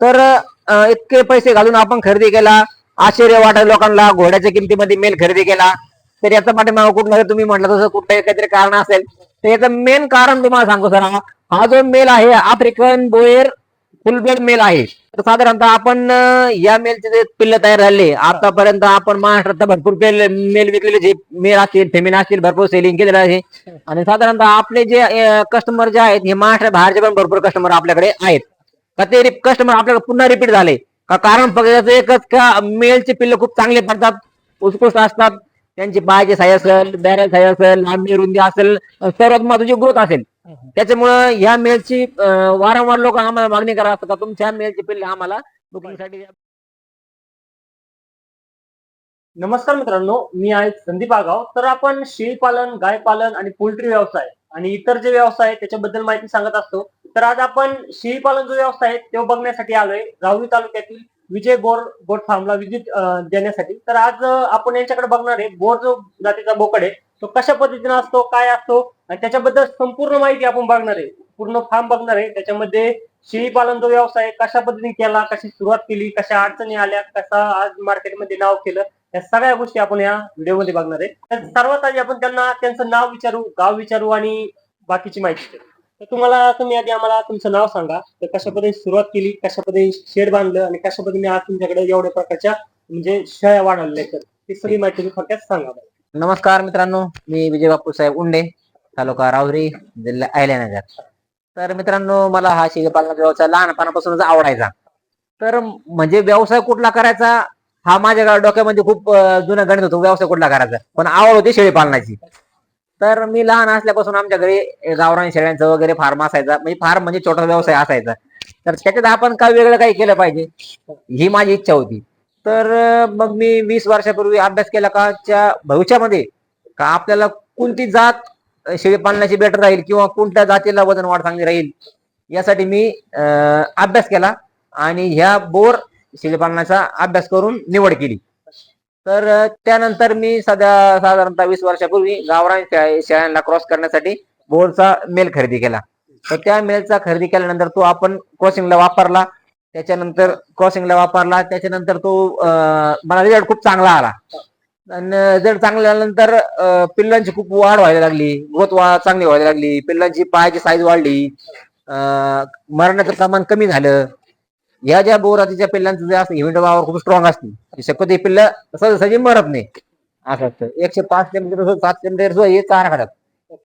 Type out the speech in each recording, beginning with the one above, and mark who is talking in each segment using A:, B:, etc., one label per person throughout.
A: तर इतके पैसे घालून आपण खरेदी केला. आश्चर्य वाटत लोकांना. घोड्याच्या किमतीमध्ये मेल खरेदी केला. तर याचा पाठीमागं कुठं तुम्ही म्हटलं तसं कुठलं काहीतरी कारण असेल तर याचं मेन कारण तुम्हाला सांगतो सर हा जो मेल आहे African Boer full blood male आहे. तर साधारणतः आपण या मेलचे जे पिल्ल तयार झाले आतापर्यंत आपण महाराष्ट्रात भरपूर मेल विकलेले जे मेल असतील फेमिन असतील भरपूर सेलिंग केलेलं आहे. आणि साधारणतः आपले जे कस्टमर जे आहेत हे महाराष्ट्र बाहेरचे पण भरपूर कस्टमर आपल्याकडे आहेत. का ते कस्टमर आपल्याकडे पुन्हा रिपीट झाले. का कारण फक्त याचं एकच का मेलचे पिल्ल खूप चांगले पडतात उत्कृष्ट असतात. त्यांची पायाची साई असेल बॅरल साई असेल लांबी रुंदी असेल सर्वात महत्वाची ग्रोथ असेल. त्याच्यामुळं ह्या मेलची वारंवार लोक आम्हाला मागणी करत असतात तुमच्या मेलची पिल्ले आम्हाला बुकिंगसाठी.
B: नमस्कार मित्रांनो मी आहे संदीप आगाव. तर आपण शेळी पालन गाय पालन आणि पोल्ट्री व्यवसाय आणि इतर जे व्यवसाय आहेत त्याच्याबद्दल माहिती सांगत असतो. तर आज आपण शेळी पालन जो व्यवसाय आहे तो बघण्यासाठी आलोय. राहुरी तालुक्यातील विजय बोर गोट फार्मला विजिट देण्यासाठी. तर आज आपण यांच्याकडे बघणार आहे बोर जो जातीचा बोकड आहे तो कशा पद्धतीने असतो काय असतो आणि त्याच्याबद्दल संपूर्ण माहिती आपण बघणार आहे. पूर्ण फार्म बघणार आहे. त्याच्यामध्ये शेळी पालन जो व्यवसाय कशा पद्धतीने केला कशी सुरुवात केली कशा अडचणी आल्या कसा आज मार्केटमध्ये नाव केलं या सगळ्या गोष्टी आपण या व्हिडिओमध्ये बघणार आहे. तर सर्वात आधी आपण त्यांना त्यांचं नाव विचारू गाव विचारू आणि बाकीची माहिती. देऊ तर तुम्हाला तुम्ही आधी आम्हाला तुमचं नाव सांगा. तर कशा पद्धतीने सुरुवात केली कशा पद्धतीने शेड बांधलं आणि कशा पद्धतीने आज तुमच्याकडे एवढ्या प्रकारच्या म्हणजे शाळा वाढवल्या तर ती सगळी माहिती तुम्ही थोडक्यात सांगा
A: नमस्कार मित्रांनो मी विजय बापू साहेब उंडे तालुका राहुरी जिल्हा अहिल्यानगर. तर मित्रांनो मला हा शेळी व्यवसाय लहानपणापासूनच आवडायचा. तर म्हणजे व्यवसाय कुठला करायचा हा माझ्या डोक्यामध्ये खूप जुनं गणित होतो व्यवसाय कुठला करायचा. पण आवड होती शेळी पालनाची. तर मी लहान असल्यापासून आमच्या घरी गावरान शेळ्यांचं वगैरे फार्म असायचा. म्हणजे फार्म म्हणजे छोटा व्यवसाय असायचा. तर त्याच्यात आपण काय वेगळं काही केलं पाहिजे. ही माझी इच्छा होती. तर मग मी वीस वर्षापूर्वी अभ्यास केला का च्या भविष्यामध्ये का आपल्याला कोणती जात शेळी पालनाची बेटर राहील किंवा कोणत्या जातीला वजन वाढ चांगली राहील यासाठी मी अभ्यास केला आणि ह्या बोर शेळी पालनाचा अभ्यास करून निवड केली. तर त्यानंतर मी सध्या साधारणतः वीस वर्षापूर्वी गावरान शेळ्यांना क्रॉस करण्यासाठी बोरचा मेल खरेदी केला. तर त्या मेलचा खरेदी केल्यानंतर तो आपण क्रॉसिंगला वापरला. त्याच्यानंतर क्रॉसिंगला वापरला. त्याच्यानंतर तो मला रिझल्ट खूप चांगला आला. आणि रिझल्ट चांगला आल्यानंतर पिल्लांची खूप वाढ व्हायला लागली. ग्रोथ वा चांगली व्हायला लागली. पिल्लांची पायाची साईज वाढली. मरणाचं मरण्याचं प्रमाण कमी झालं. या ज्या बोरातीच्या पिल्लांचं जे असतं इव्हेंट वावर खूप स्ट्रॉंग असते शक्यतो पिल्ल सहजासहजी मरत नाही. असं असतं. एकशे पाच किलोमीटर सात किलोमीटर हे चारा खातात.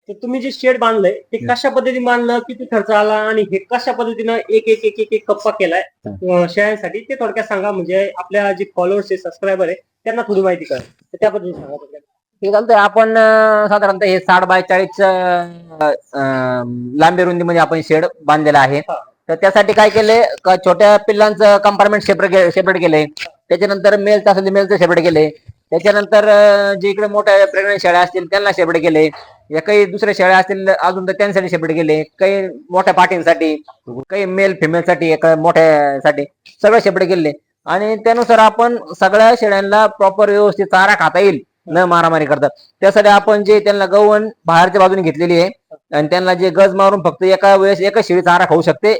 B: तर तुम्ही जे शेड बांधलंय ते कशा पद्धतीने बांधलं किती खर्च आला आणि हे कशा पद्धतीनं एक एक एक एक एक कप्पा केलाय शेळ्यांसाठी ते थोडक्यात सांगा. म्हणजे आपल्या जे फॉलोअर्स आहे सबस्क्रायबर आहे त्यांना थोडी माहिती कळेल. तर त्या पद्धतीने सांगा थोडक्यात.
A: हे चालतंय. आपण अं, साधारणतः हे साठ बाय चाळीस लांबी रुंदीमध्ये आपण शेड बांधलेला आहे.
B: हा.
A: तर त्यासाठी काय केलंय छोट्या पिल्लांचं कंपार्टमेंट सेपरेट सेपरेट केले. त्याच्यानंतर मेलचं असेल मेलचं सेपरेट केले. त्याच्यानंतर जे इकडे मोठ्या प्रेग्नंट शाळा असतील त्यांना सेपरेट केले. या काही दुसऱ्या शाळा असतील अजून तर त्यांसाठी सेपरेट केले. काही मोठ्या पार्टींसाठी काही मेल फिमेलसाठी एका मोठ्यासाठी सगळं सेपरेट केले. आणि त्यानुसार आपण सगळ्या शेळ्यांना प्रॉपर व्यवस्थित चारा खाता येईल. न मारामारी करतात त्यासाठी आपण जे त्यांना गवण बाहेरच्या बाजूने घेतलेली आहे आणि त्यांना जे गज मारून फक्त एका वेळेस एकच शेळी चारा खाऊ शकते.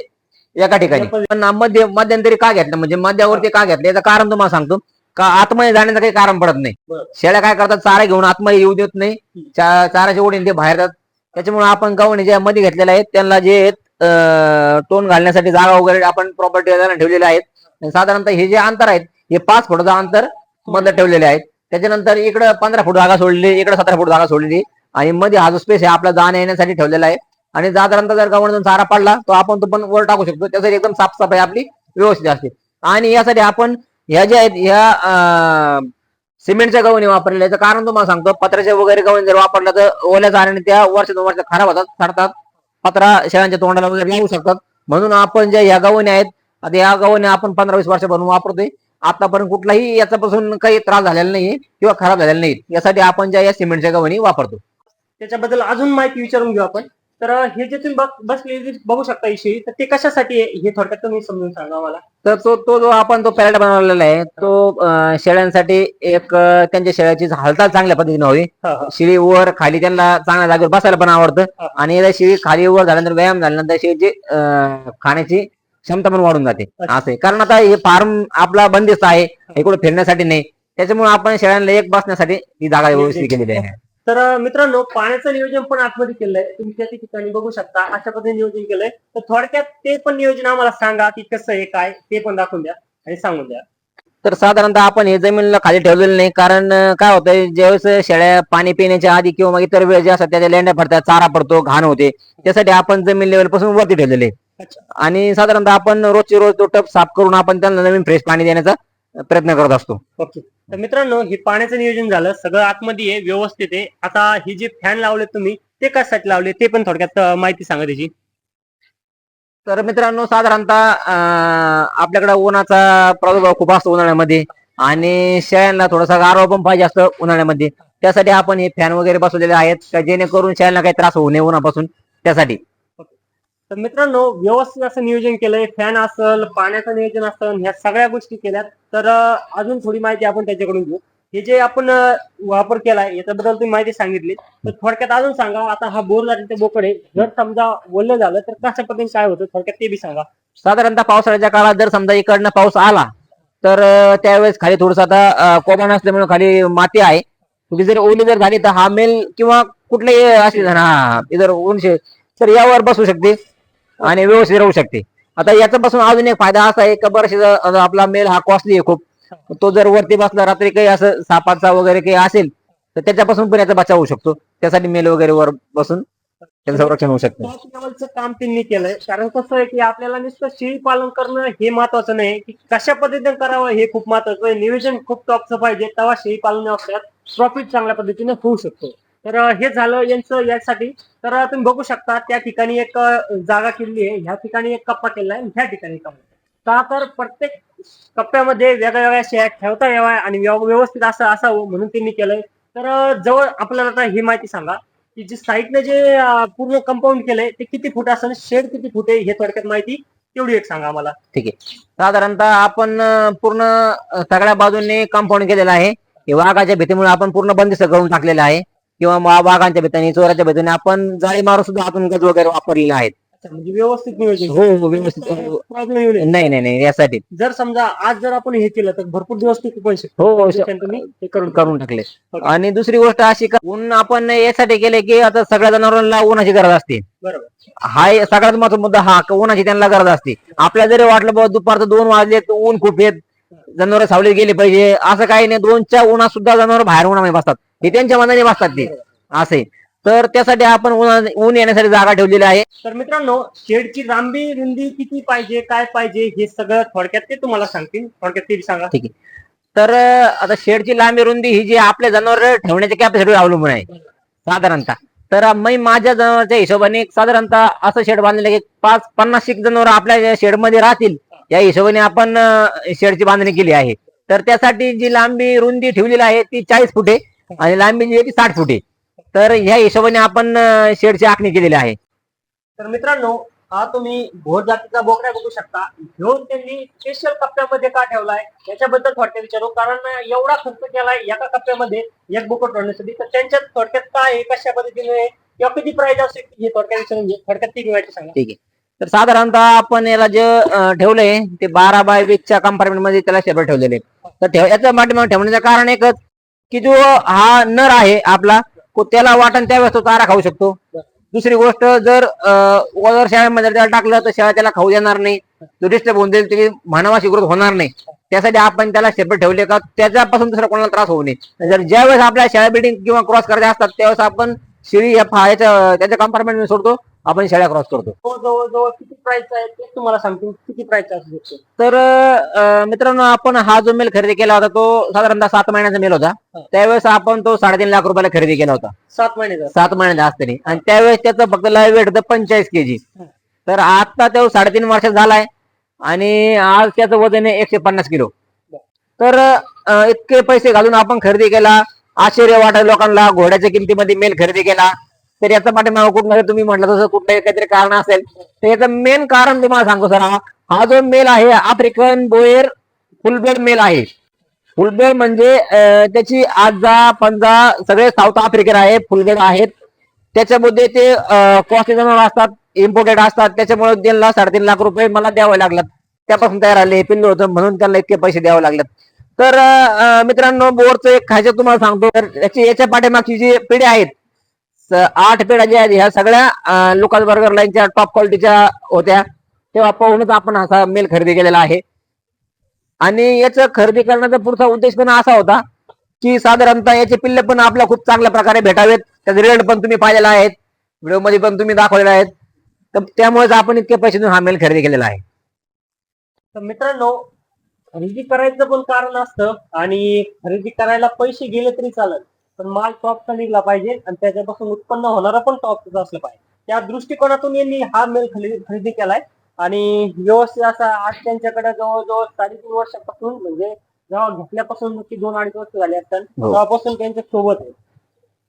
A: एका ठिकाणी. पण मध्य मध्यंतरी का घेतलं? म्हणजे मध्यावरती का घेतलं? याचं कारण तुम्हाला सांगतो. का आतमध्ये जाण्याचं काही कारण पडत नाही. शेळ्या काय करतात? चारा घेऊन आतमध्ये येऊ देत नाही. चाराच्या ओढीने ते बाहेर जातात. त्याच्यामुळे आपण गवणी ज्या मध्ये घेतलेल्या आहेत त्यांना जे टोन घालण्यासाठी जागा वगैरे आपण प्रॉपर्टी ठेवलेल्या आहेत. साधारणतः हे जे अंतर आहेत हे पाच फुटाचं अंतर मधलं ठेवलेले आहेत. त्याच्यानंतर इकडं पंधरा फूट जागा सोडलेली इकडे सतरा फूट जागा सोडलेली. आणि मध्ये हा जो स्पेस आहे आपला जाण्या येण्यासाठी ठेवलेला आहे. आणि साधारणतः जर गवणीतून चारा पडला तर आपण तो पण वर टाकू शकतो. त्यासाठी एकदम साफसफाई आपली व्यवस्थित असते. आणि यासाठी आपण ह्या ज्या आहेत ह्या सिमेंटच्या गवणी वापरलेल्या याचं कारण तुम्हाला सांगतो पत्राच्या वगैरे गवणी जर वापरलं तर ओल्या चाऱ्याने त्या वर्ष दोन वर्ष खराब होतात सडतात पत्रा शेळ्यांच्या तोंडाला वगैरे लागू शकतात. म्हणून आपण ज्या ह्या गवणी आहेत आता या गवणी आपण पंधरा वीस वर्षापासून वापरतोय. आतापर्यंत कुठलाही याच्यापासून काही त्रास झालेला नाही किंवा खराब झालेला नाही यासाठी आपण ज्या या सिमेंटच्या गवणी वापरतो
B: त्याच्याबद्दल अजून माहिती विचारून घेऊ आपण. तर हे जे तुम्ही बसले जे बघू शकता ही शेळी तर ते कशासाठी आहे? हे थोडक्यात तुम्ही समजून सांगा मला.
A: तर तो तो जो आपण तो पॅरेट बनवलेला आहे तो शेळ्यांसाठी एक त्यांच्या शेळ्याची हालचाल चांगल्या पद्धतीने व्हावी
B: हा, हा.
A: शिळी वर खाली त्यांना चांगल्या जागेवर बसायला पण आवडतं.
B: हा.
A: आणि शिळी खाली वर झाल्यानंतर व्यायाम झाल्यानंतर शिळीची खाण्याची क्षमता पण वाढून जाते. असं कारण आता हे फार्म आपला बंदिस्त आहे. इकडे फिरण्यासाठी नाही. त्याच्यामुळे आपण शेळ्यांना एक बसण्यासाठी ही जागा व्यवस्थित केलेली आहे.
B: तर मित्रांनो पाण्याचं नियोजन पण आतमध्ये केलंय. तुम्ही त्या ठिकाणी बघू शकता अशा पद्धतीने नियोजन केलंय. तर थोडक्यात ते पण नियोजन आम्हाला सांगा की कसं आहे काय ते पण दाखवून द्या आणि सांगून द्या.
A: तर साधारणतः आपण हे जमिनीला खाली ठेवलेलं नाही कारण काय होतंय ज्यावेळेस शेळ्या पाणी पिण्याच्या आधी किंवा मग इतर वेळ जे असतात त्याच्या लेंड्या पडतात चारा पडतो घाण होते. त्यासाठी आपण जमीन लेवलपासून वरती ठेवलेले. आणि साधारणतः आपण रोजचे रोज तो टप साफ करून आपण त्यांना नवीन फ्रेश पाणी देण्याचा प्रयत्न करत असतो.
B: ओके. तर मित्रांनो हे पाण्याचं नियोजन झालं. सगळं आतमध्ये आहे व्यवस्थित आहे. आता हे जे फॅन लावले तुम्ही ते कशासाठी लावले? ते पण थोडक्यात माहिती सांगा त्याची.
A: तर मित्रांनो साधारणतः आपल्याकडे उन्हाचा प्रादुर्भाव खूप असतो उन्हाळ्यामध्ये. आणि शेळ्यांना थोडासा गारवा पण पाहिजे असतं उन्हाळ्यामध्ये. त्यासाठी आपण हे फॅन वगैरे बसवलेले आहेत. जेणेकरून शेळ्यांना काही त्रास होऊ नये उन्हापासून. त्यासाठी.
B: तर मित्रांनो व्यवस्थित असं नियोजन केलंय. फॅन असल पाण्याचं नियोजन असेल ह्या सगळ्या गोष्टी केल्यात. तर अजून थोडी माहिती आपण त्याच्याकडून घेऊ. हे जे आपण वापर केलाय याच्याबद्दल तुम्ही माहिती सांगितली. तर थोडक्यात अजून सांगा आता हा बोर जातीचा ते बोकडे जर समजा बोललं झालं तर कशा पद्धतीने काय होतं? थोडक्यात ते बी सांगा.
A: साधारणतः पावसाळ्याच्या काळात जर समजा इकडनं पाऊस आला तर त्यावेळेस खाली थोडस आता अं, कोबा नसल्यामुळे खाली माती आहे. तुम्ही जर ओली जर झाली तर हा मेल किंवा कुठलेही असे हा जर उंच तर यावर बसू शकते. आणि व्यवस्थित राहू शकते. आता याच्यापासून अजून एक फायदा असा आहे का बरेचसे आपला मेल हा कॉस्टली आहे खूप. तो जर वरती बसला रात्री काही असं सापाचा वगैरे काही असेल तर त्याच्यापासून पण याचा बचाव होऊ शकतो. त्यासाठी मेल वगैरे वर बसून त्याचं संरक्षण होऊ शकतं.
B: काम त्यांनी केलंय. कारण कसं आहे की आपल्याला नुसतं शेळी पालन करणं हे महत्वाचं नाही. की कशा पद्धतीने करावं हे खूप महत्वाचं आहे. नियोजन खूप टॉपचं पाहिजे. तेव्हा शेळी पालन व्यवसायात प्रॉफिट चांगल्या पद्धतीने होऊ शकतो. तर हे झालं यांचं यासाठी. तर तुम्ही बघू शकता त्या ठिकाणी एक जागा केलेली आहे. ह्या ठिकाणी एक कप्पा केलेला आहे आणि ह्या ठिकाणी कप्पा. का तर प्रत्येक कप्प्यामध्ये वेगळ्या वेगळ्या शेळ्या ठेवता याव्या आणि व्यव- व्यवस्थित असं असावं म्हणून त्यांनी केलंय. तर जवळ आपल्याला आता ही माहिती सांगा की जे साईडने जे पूर्ण कंपाऊंड केलंय ते किती फूट असेल शेड किती फूट आहे हे थोडक्यात माहिती तेवढी एक सांगा आम्हाला.
A: ठीक आहे. साधारणतः आपण पूर्ण सगळ्या बाजूने कंपाऊंड केलेलं आहे. हे वाघाच्या भीतीमुळे आपण पूर्ण बंदिस्त करून टाकलेलं आहे. किंवा वाघांच्या भीतीने चोराच्या भीतीने आपण जाळी मारून सुद्धा आतून गज वगैरे वापरलेले आहेत.
B: अच्छा म्हणजे व्यवस्थित नियोजन.
A: हो हो व्यवस्थित. हो.
B: प्रॉब्लेम येऊ नये
A: नाही. नाही नाही यासाठी.
B: जर समजा आज जर आपण हे केलं तर भरपूर दिवस टिकू पण शकतो.
A: हो हो
B: तुम्ही हे करून
A: करून टाकले. आणि दुसरी गोष्ट अशी का ऊन आपण यासाठी केले की आता सगळ्या जनावरांना उन्हाची गरज असते.
B: बरोबर.
A: हा एक सगळ्यात महत्त्वाचा मुद्दा हा का उन्हाची त्यांना गरज असते. आपल्याला जरी वाटलं बाबा दुपारचं दोन वाजले तर ऊन खूप येत. जनावर सावलीत गेली पाहिजे. असं काही नाही दोनच्या उन्हात सुद्धा जनावर बाहेर उन्हामध्ये बसतात. हे त्यांच्या मनाने बसतात ते. असे. तर त्यासाठी आपण ऊन येण्यासाठी जागा ठेवलेली आहे.
B: तर मित्रांनो शेडची लांबी रुंदी किती पाहिजे काय पाहिजे हे सगळं थोडक्यात ते तुम्हाला सांगतील. थोडक्यात ते सांगा.
A: ठीक आहे. तर आता शेडची लांबी रुंदी ही जी आपल्या जनावर ठेवण्याच्या कॅपॅसिटीवर अवलंबून आहे. साधारणतः. तर मी माझ्या जनावरच्या हिशोबाने साधारणतः असं शेड बांधलेलं आहे की पाच पन्नास एक जनावर आपल्या शेडमध्ये राहतील. या हिशोबाने आपण शेडची बांधणी केली आहे. तर त्यासाठी जी लांबी रुंदी ठेवलेली आहे ती चाळीस फूट आणि लांबी जी आहे ती साठ फूट आहे. तर ह्या हिशोबाने आपण शेडची आखणी केलेली आहे.
B: तर मित्रांनो हा तुम्ही भोर जातीचा बोकड्या बघू शकता. घेऊन त्यांनी स्पेशल कप्प्यामध्ये का ठेवलाय? याच्याबद्दल थोडक्यात विचारू. कारण एवढा खर्च केलाय एका कप्प्यामध्ये एक बोकड ठेवण्यासाठी तर त्यांच्यात थोडक्यात काय आहे, कशा पद्धतीने किंवा किती प्राइस असेल हे थोडक्यात विचारून घे थोडक्यात ती माहिती सांगा.
A: ठीक आहे. तर साधारणतः आपण याला जे ठेवलंय ते बारा बाय वीसच्या कंपार्टमेंटमध्ये त्याला शेपर ठेवलेले तर याचं पाठीमागे ठेवण्याचं कारण एकच की जो हा नर आहे आपला त्याला वाटण त्यावेळेस तो चारा खाऊ शकतो. दुसरी गोष्ट जर अं, शाळेमध्ये त्याला टाकलं तर शाळा त्याला खाऊ देणार नाही. तो डिस्टर्ब होऊन जाईल त्याची मानवाशी ग्रोथ होणार नाही. त्यासाठी आपण त्याला सेपरेट ठेवले का त्याच्यापासून दुसरा कोणाला त्रास होऊ नये. जर ज्यावेळेस आपल्या शाळा बिल्डिंग किंवा क्रॉस करायचे असतात त्यावेळेस आपण शिडी या फा- याच्या त्याच्या कंपार्टमेंटमध्ये सोडतो आपण शाळा क्रॉस करतो.
B: तो जवळजवळ किती प्राइस आहे ते तुम्हाला सांगतो किती प्राइस असू शकतो?
A: तर अं, मित्रांनो आपण हा जो मेल खरेदी केला होता तो साधारणतः सात महिन्याचा मेल होता. त्यावेळेस आपण तो साडेतीन लाख रुपयाला खरेदी केला होता.
B: सात महिन्याचा?
A: सात महिन्याचा असताना. आणि त्यावेळेस त्याचं फक्त लाईव्ह वेट होतं पंचेचाळीस केजी तर आता तो साडेतीन वर्षात झालाय. आणि आज त्याचं वजन आहे एकशे पन्नास किलो तर अं, इतके पैसे घालून आपण खरेदी केला. आश्चर्य वाटायला लोकांना घोड्याच्या किमतीमध्ये मेल खरेदी केला. तर याचा पाठीमागं कुठलं तुम्ही म्हटलं तसं कुठलं काहीतरी कारण असेल तर याचं मेन कारण तुम्हाला सांगतो सर हा जो मेल आहे आफ्रिकन बोयर फुलब्लड मेल आहे. फुलब्लड म्हणजे त्याची आजा पंजा सगळे साऊथ आफ्रिकन आहे फुलब्लड आहेत. त्याच्यामध्ये ते कॉस्टली जनावर असतात इम्पोर्टेड असतात. त्याच्यामुळे त्यांना साडेतीन लाख रुपये मला द्यावे लागलात त्यापासून तयार आले हे पिल्लू होतं म्हणून त्यांना इतके पैसे द्यावे लागलेत तर मित्रांनो बोरचं एक खायचं तुम्हाला सांगतो. तर याची याच्या पाठीमागची जी पिढी आहेत आठ पिढ्या ज्या आहेत ह्या सगळ्या लोकल बर्गर लाईनच्या टॉप क्वालिटीच्या होत्या. तेव्हा पाहूनच आपण असा मेल खरेदी केलेला आहे. आणि याचं खरेदी करण्याचा पुढचा उद्देश पण असा होता की साधारणतः याचे पिल्ले पण आपल्या खूप चांगल्या प्रकारे भेटावेत. त्याचे रिझल्ट पण तुम्ही पाहिलेला आहेत. व्हिडिओमध्ये पण तुम्ही दाखवलेला आहेत. तर त्यामुळेच आपण इतके पैसे देऊन हा मेल खरेदी केलेला आहे.
B: तर मित्रांनो खरेदी करायचं पण कारण असतं आणि खरेदी करायला पैसे गेले तरी चालत. पण माल टॉपचा निघला पाहिजे आणि त्याच्यापासून उत्पन्न होणारा पण टॉपचा असलं पाहिजे. त्या दृष्टिकोनातून यांनी हा मेल खरेदी केलाय आणि व्यवस्थित असा आज त्यांच्याकडे जवळजवळ साडेतीन वर्षापासून म्हणजे जेव्हा घेतल्यापासून की दोन अडीच वर्ष झाले असतात.
A: हो.
B: तेव्हापासून त्यांच्यासोबत आहे.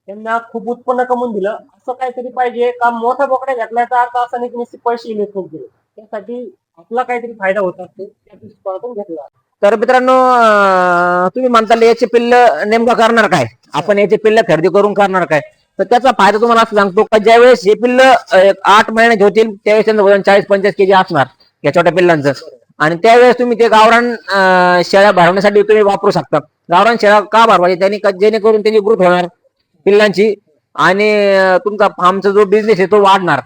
B: त्यांना खूप उत्पन्न कमवून दिलं. असं काहीतरी पाहिजे. का मोठ्या बोकड्या घेतल्याचा अर्थ असा नाही की पैसे इन्व्हेस्टमेंट केले. त्यासाठी आपला काहीतरी फायदा होत असतो घेतला
A: तर मित्रांनो अं, तुम्ही म्हणताल याचे पिल्ल नेमकं करणार काय? आपण याचे पिल्ल खरेदी करून करणार काय? तर त्याचा फायदा तुम्हाला असं सांगतो का ज्यावेळेस हे पिल्ल अं, एक आठ महिन्याचे होतील त्यावेळेस त्यांचं वजन चाळीस पंचाळीस केजी असणार या छोट्या पिल्लांचं. आणि त्यावेळेस तुम्ही ते गावरान अं, शेळ्या भरवण्यासाठी तुम्ही वापरू शकता. गावरान शेळ्या का भरवायची? त्यांनी का- जेणेकरून त्यांची ग्रुप होणार पिल्लांची. आणि अं, तुमचा फार्मचा जो बिझनेस आहे तो वाढणार.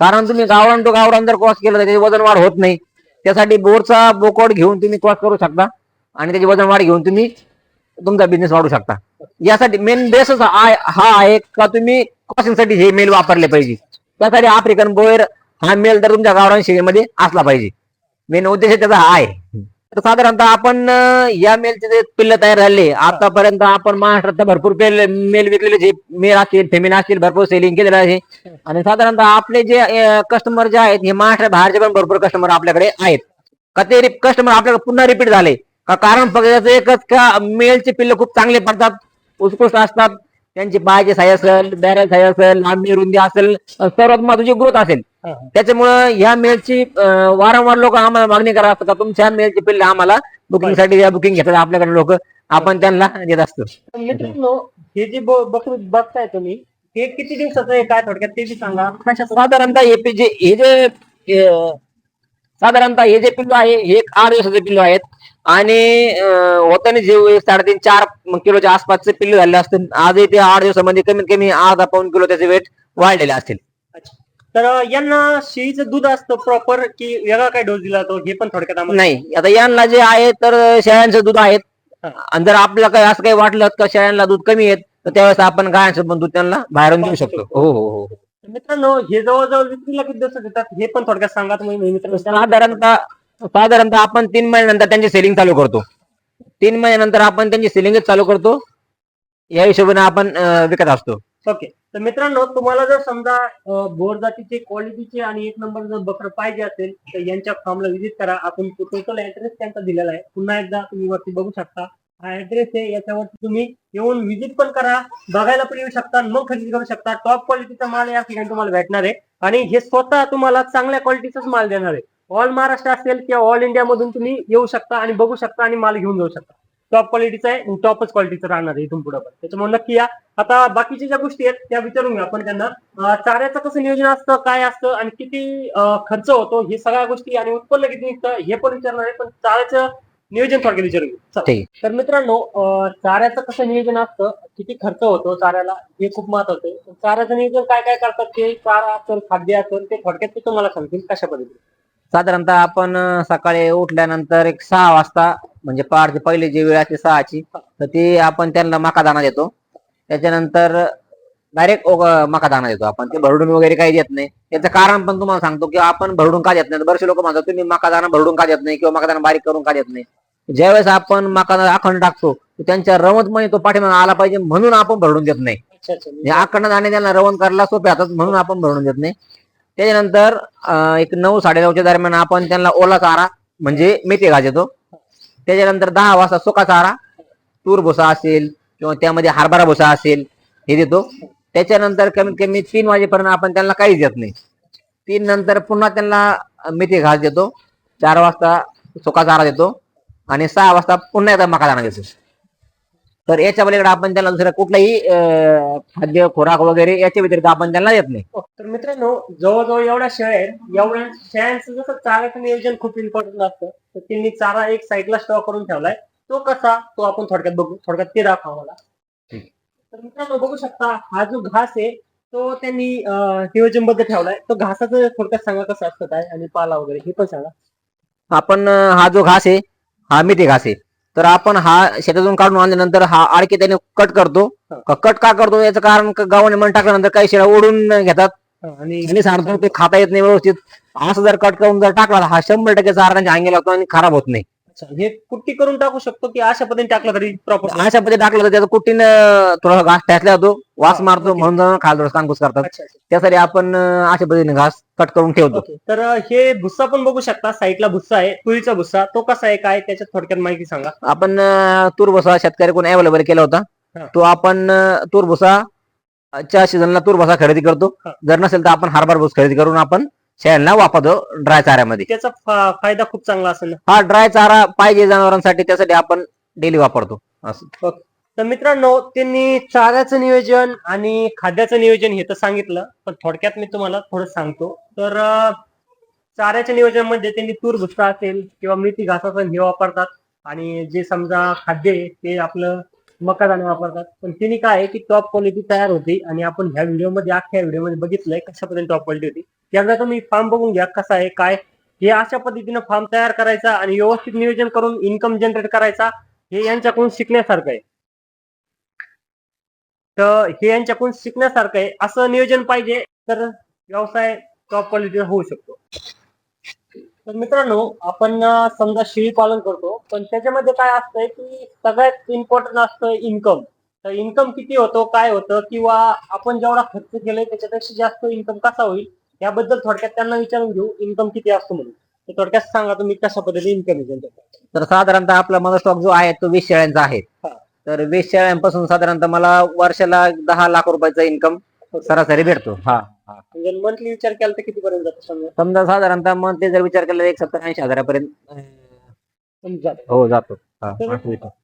A: कारण तुम्ही गावरान टू गावरान जर क्रॉस केलं तर त्याचे वजन वाढ होत नाही. त्यासाठी बोरचा बोकड घेऊन तुम्ही क्रॉस करू शकता आणि त्याची वजन वाढ घेऊन तुम्ही तुमचा बिझनेस वाढू शकता. यासाठी मेन बेसच हा हा आहे का तुम्ही क्रॉसिंगसाठी हे मेल वापरले पाहिजे. त्यासाठी आफ्रिकन बोयर हा मेल तर तुमच्या गावरान शेळीमध्ये असला पाहिजे. मेन उद्देश त्याचा हा आहे. तर साधारणतः आपण या मेलचे जे पिल्ल तयार झाले आतापर्यंत आपण महाराष्ट्रात भरपूर पेल मेल विकलेले जे मेल असतील फेमिन असतील भरपूर सेलिंग केलेलं आहे. आणि साधारणतः आपले जे कस्टमर जे आहेत हे महाराष्ट्र बाहेरचे पण भरपूर कस्टमर आपल्याकडे आहेत. का ते कस्टमर आपल्याकडे पुन्हा रिपीट झाले. का कारण फक्त एकच का मेलचे पिल्ल खूप चांगले पडतात उत्कृष्ट असतात त्यांची पायाची साई असेल बॅरल साई असेल लांबी रुंदी असेल सर्वात महत्वाची ग्रोथ असेल. त्याच्यामुळं ह्या मेलची वारंवार लोक आम्हाला मागणी करत असतात. का तुमच्या मेलची पिल्ले आम्हाला बुकिंगसाठी या बुकिंग घेतात. आपल्याकडे लोक आपण त्यांना देत असतो.
B: तर मित्रांनो हे जे बघताय तुम्ही हे किती दिवसाचं आहे? काय थोडक्यात ते बी सांगा.
A: साधारणतः हे पि- जे हे साधारणतः हे जे पिल्लू आहे हे एक आठ दिवसाचे पिल्लू आहेत. आणि होताना जे साडेतीन चार किलोच्या आसपासचे पिल्लू झाले असतील आजही ते आठ दिवसामध्ये कमीत कमी अर्धा पाऊन किलो त्याचे वेट वाढलेले असतील.
B: तर यांना शेळीचं दूध असतं प्रॉपर की वेगळा काय डोस दिला जातो हे पण थोडक्यात आम्हाला
A: नाही. आता यांना जे आहे तर शेळ्यांचं दूध आहेत.
B: हा.
A: आणि जर आपल्याला काही असं काही वाटलं का शेळ्यांना दूध कमी आहेत तर त्यावेळेस आपण गायांचं पण दूध त्यांना बाहेरून देऊ शकतो. हो हो हो
B: तर मित्रांनो हे जवळजवळ विक्रीला किती दिवसात येतात. हे पण थोडक्यात सांगा तुम्ही मित्रांनो.
A: साधारणतः साधारणतः आपण तीन महिन्यानंतर त्यांची सेलिंग चालू करतो. तीन महिन्यानंतर आपण त्यांची सेलिंगच चालू करतो. या हिशोबाने आपण विकत असतो.
B: ओके. तर मित्रांनो तुम्हाला जर समजा बोर जातीचे क्वालिटीचे आणि एक नंबर जर बकर पाहिजे असेल तर यांच्या फॉर्मला व्हिजिट करा. आपण टोटल ऍड्रेस त्यांचा दिलेला आहे. पुन्हा एकदा तुम्ही वरती बघू शकता. हा ऍड्रेस आहे. याच्यावरती तुम्ही येऊन व्हिजिट पण करा. बघायला पण येऊ शकता. मग खरेदी करू शकता. टॉप क्वालिटीचा माल या ठिकाणी तुम्हाला भेटणार आहे. आणि हे स्वतः तुम्हाला चांगल्या क्वालिटीचाच माल देणार आहे. ऑल महाराष्ट्र असेल किंवा ऑल इंडिया मधून तुम्ही येऊ शकता आणि बघू शकता आणि माल घेऊन जाऊ शकता. टॉप क्वालिटीचा आहे टॉपच क्वालिटीचं राहणार आहे इथून पुढे पण. त्याच्यामुळे नक्की या. आता बाकीच्या ज्या गोष्टी आहेत त्या विचारून घेऊ आपण त्यांना. चाऱ्याचं कसं नियोजन असतं काय असतं आणि किती खर्च होतो हे सगळ्या गोष्टी आणि उत्पन्न किती निघतं हे पण विचारणार आहे. पण चाऱ्याचं नियोजन थोडक्यात विचारून घेऊ.
A: ठीक.
B: तर मित्रांनो चाऱ्याचं कसं नियोजन असतं किती खर्च होतो चाऱ्याला हे खूप महत्वाचं आहे. चाऱ्याचं नियोजन काय काय करतात ते चारा असेल खाद्य असेल ते थोडक्यात ते तुम्हाला सांगतील कशा पद्धतीने.
A: साधारणतः आपण सकाळी उठल्यानंतर एक सहा वाजता म्हणजे पहाडची पहिली जी वेळ असते सहाची तर ती आपण त्यांना मका दाणा देतो. त्याच्यानंतर डायरेक्ट मका दाणा देतो आपण. ते भरडून वगैरे काही देत नाही. त्याचं कारण पण तुम्हाला सांगतो की आपण भरडून का देत नाही? बरेचसे लोक म्हणतात तुम्ही मका दाणा भरडून का देत नाही? किंवा मका दाणा बारीक करून का देत नाही? ज्यावेळेस आपण मका दाणा अखंड टाकतो त्यांच्या रवतमध्ये तो पाठीमागे आला पाहिजे म्हणून आपण भरडून देत नाही. अखंड दाणे त्यांना रवण करायला सोपे हातात म्हणून आपण भरडून देत नाही. त्याच्यानंतर एक नऊ साडेनऊच्या दरम्यान आपण त्यांना ओला चारा म्हणजे मेथी घास देतो. त्याच्यानंतर दहा वाजता सुका चारा तूर भुसा असेल किंवा त्यामध्ये हरभरा भुसा असेल हे देतो. त्याच्यानंतर कमीत कमी तीन वाजेपर्यंत आपण त्यांना काहीच देत नाही. तीन नंतर पुन्हा त्यांना मेथी घास देतो. चार वाजता सुका चारा देतो. आणि सहा वाजता पुन्हा एकदा मका दाणा देतो. तर याच्या पलीकडे आपण त्यांना दुसऱ्या कुठलाही खाद्य खोराक वगैरे याच्या व्यतिरिक्त आपण त्यांना देत नाही.
B: तर मित्रांनो जवळजवळ एवढ्या शेळ्या आहेत एवढ्या शेळ्यांचं जसं चाऱ्याचं नियोजन खूप इम्पॉर्टंट असतं तर त्यांनी चारा एक साईडला स्टॉक करून ठेवलाय. तो कसा तो आपण थोडक्यात बघू थोडक्यात ते दाखवा मला. तर मित्रांनो बघू शकता हा जो घास आहे तो त्यांनी नियोजनबद्ध ठेवलाय. तो घासाचं थोडक्यात सांगा कसं असतं काय आणि पाला वगैरे हे पण सांगा.
A: आपण हा जो घास आहे हा मिठी घास आहे. तर आपण हा शेतातून काढून आणल्यानंतर हा आडके त्याने कट करतो. कट का करतो याचं कारण गावाने मन टाकल्यानंतर काही शेळ्या ओढून घेतात.
B: आणि
A: सांगतो ते खाता येत नाही व्यवस्थित. असं जर कट करून जर टाकला हा शंभर टक्के चारा त्यांच्या अंगी लागतो आणि खराब होत नाही.
B: हे कुट्टी करून टाकू शकतो की अशा पद्धतीने टाकलं तरी प्रॉपर
A: अशा पद्धती टाकलं तर त्याचं कुट्टीनं थोडा घास ठेसला जातो वास मारतो. म्हणून जाऊन खाल थोडं कांकूस करतात
B: अच्छा अच्छा.
A: त्यासाठी आपण अं, अशा पद्धतीने घास कट करून ठेवतो
B: ओके तर हे भुस्सा पण बघू शकता साईडला भुस्सा आहे तुरीचा भुस्सा तो कसा आहे काय त्याच्यात थोडक्यात माहिती सांगा
A: आपण अं, तूर भुसा शेतकरी कोण अवेलेबल केला होता. तो आपण अं, तूर भुसा च्या सीझनला तूर भुसा खरेदी करतो
B: हा.
A: जर नसेल तर आपण हार्बर भुस खरेदी करून आपण शेळ्यांना वापरतो ड्राय चाऱ्यामध्ये.
B: त्याचा फा- फायदा खूप चांगला असेल ना?
A: हा ड्राय चारा पाहिजे जनावरांसाठी त्यासाठी आपण डेली वापरतो. असं.
B: तर मित्रांनो त्यांनी चाऱ्याचं नियोजन आणि खाद्याचं नियोजन हे तर सांगितलं पण थोडक्यात मी तुम्हाला थोडं सांगतो. तर अं, चाऱ्याच्या नियोजनामध्ये त्यांनी तूर भुस्सा असेल किंवा मेथी घास असेल हे वापरतात. आणि जे समजा खाद्य आहे ते आपलं मका दाणे वापरतात. पण तिने काय आहे की टॉप क्वालिटी तयार होती आणि आपण ह्या व्हिडिओमध्ये अख्ख्या व्हिडिओमध्ये बघितलंय कशा पद्धतीने टॉप क्वालिटी होती. त्यामुळे तुम्ही फार्म बघून घ्या कसा आहे काय? हे अशा पद्धतीनं फार्म तयार करायचा आणि व्यवस्थित नियोजन करून इन्कम जनरेट करायचा हे यांच्याकडून शिकण्यासारखं आहे. तर हे यांच्याकडून शिकण्यासारखं आहे. असं नियोजन पाहिजे तर व्यवसाय टॉप क्वालिटीचा होऊ शकतो. तर मित्रांनो आपण समजा शेळी पालन करतो. पण त्याच्यामध्ये काय असतंय की सगळ्यात इम्पॉर्टंट असतं इन्कम तर इन्कम किती होतो काय होतं किंवा आपण जेवढा खर्च केलाय त्याच्यापेक्षा जास्त इन्कम कसा होईल याबद्दल थोडक्यात त्यांना विचारून घेऊ इन्कम किती असतो म्हणून. तर थोडक्यात सांगा तुम्ही कशा पद्धतीने इन्कम आहे
A: तर साधारणतः आपला माझा स्टॉक जो आहे तो वीस शेळ्यांचा आहे.
B: हा.
A: तर वीस शेळ्यांपासून साधारणतः मला वर्षाला दहा लाख रुपयाचा इन्कम सरासरी भेटतो. हा. हा.
B: म्हणजे मंथली विचार केला तर किती पर्यंत जातो समजा?
A: समजा साधारणतः मंथली जर विचार केला तर एक सत्तर ऐंशी हजारापर्यंत. हो जातो. हा.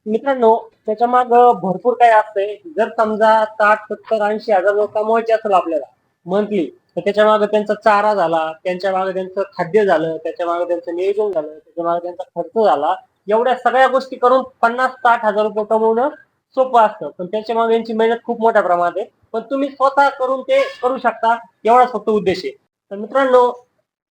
B: मित्रांनो त्याच्या माग भरपूर काय असतंय. जर समजा साठ सत्तर ऐंशी हजार जर कमवायचे असेल आपल्याला मंथली तर त्याच्यामागे त्यांचा चारा झाला त्यांच्या मागे त्यांचं खाद्य झालं त्याच्यामागे त्यांचं नियोजन झालं त्याच्यामागे त्यांचा खर्च झाला एवढ्या सगळ्या गोष्टी करून पन्नास साठ हजार रुपये कमवणं सोपं असतं. पण त्याच्यामागे यांची मेहनत खूप मोठ्या प्रमाणात आहे. पण तुम्ही स्वतः करून ते करू शकता एवढाच फक्त उद्देश आहे. तर मित्रांनो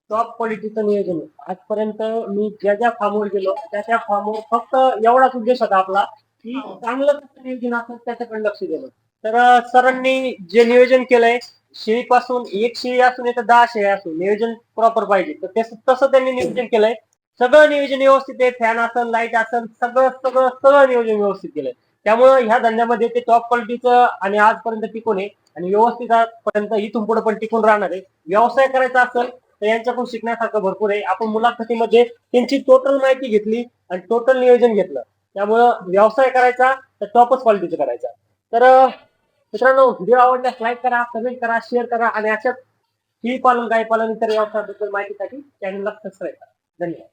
B: टॉप क्वालिटीचं नियोजन आहे. आजपर्यंत मी ज्या ज्या फार्मवर गेलो त्या त्या फार्मवर फक्त एवढाच उद्देश होता आपला की चांगलं कसं नियोजन असेल त्याच्याकडे लक्ष दिलं. तर सरांनी जे नियोजन केलंय शेळीपासून एक शेळी असून तर दहा शेळी असून नियोजन प्रॉपर पाहिजे. तर तसं तसं त्यांनी नियोजन केलंय. सगळं नियोजन व्यवस्थित आहे. फॅन असेल लाइट असेल सगळं सगळं सगळं नियोजन व्यवस्थित केलंय. त्यामुळं ह्या धंद्यामध्ये ते टॉप क्वालिटीचं आणि आजपर्यंत टिकून आहे. आणि व्यवस्थित आजपर्यंत इथून पुढे पण टिकून राहणार आहे. व्यवसाय करायचा असेल तर यांच्याकडून शिकण्यासारखं भरपूर आहे. आपण मुलाखतीमध्ये त्यांची टोटल माहिती घेतली आणि टोटल नियोजन घेतलं. त्यामुळं व्यवसाय करायचा तर टॉपच क्वालिटीचा करायचा. तर मित्रांनो व्हिडिओ आवडल्यास लाईक करा कमेंट करा शेअर करा आणि अशाच ही पालन गाय पालन इतर व्यवसायाबद्दल माहितीसाठी चॅनलला सबस्क्राईब करा. धन्यवाद.